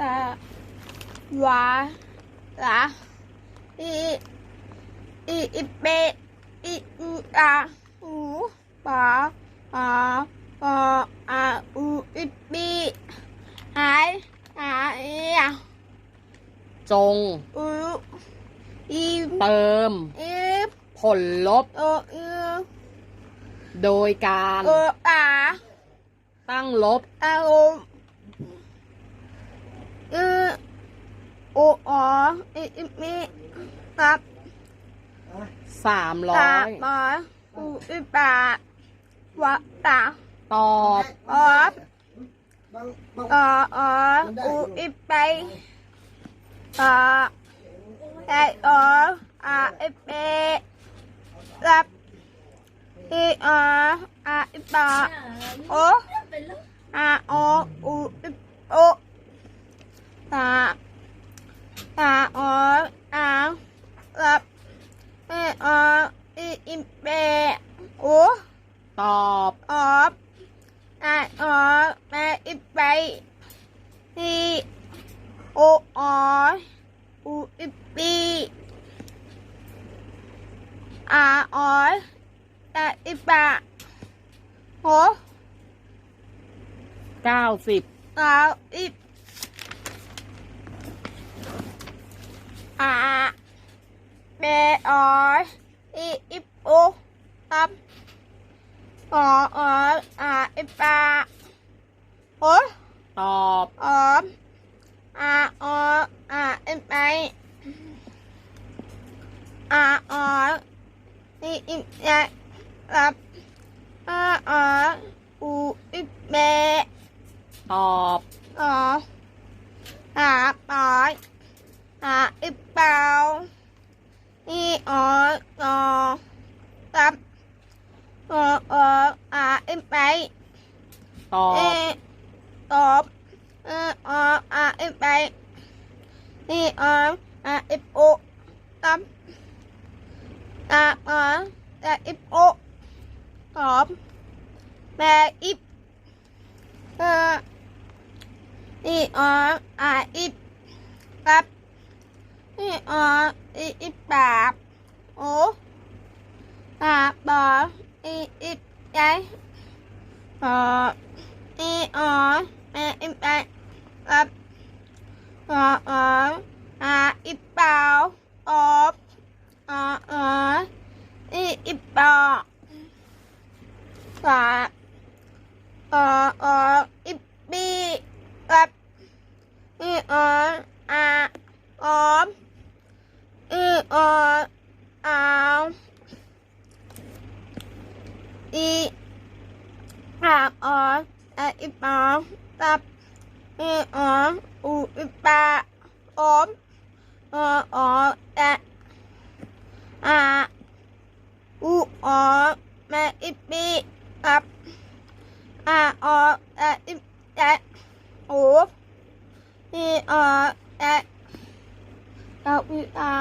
ตาหวาลาอีอีอีเปอีอูอาอูปาปาปาอาอูอีปีหายหายอะจงอูอีเติมอีผลลบโออีโดยการโออาตั้งลบอาโออือ โออ๋ออีอีมีครับสามร้อตายบออูอีปาวะตาตอบออบอออออูอีไปออไออออาอีเปรับอีอออาอีปาโออาโออูอีโอตา ตาอออารับเอออีอีเปโอตอบออบไอออแม่อีไปทีโออออูอีปีอาออแต่อีปะโหเก้าสิบเอาอี อาเบอออีอีโอครับอออออาอีปะโหตอบออมอาอออาเอ็มไปอาออนี่อิมยารับอาอออูอิเบตอบ อออาปอยอาอิเปานี่อออรับ อออออาเอ็มไปตอบเอตอบเออออาเอฟไปนี่ออาเอฟโอตับอาอาอาเอฟโอตอบแม่อิฟเออนี่ออาอิฟครับนี่ออีอิฟปาบโอปาบอ อีอิฟยายอออีออแม่อิแปะรับออออาอิเปาอบออออีอิปอสาออออิปีรับอีอออาออมอีอออา อีปากออไออีปองตับอีอออูอีปาออมออออแอะอาอูออแม่อีปีตับอาออแออีแอะโออีออแอะเอาอีอา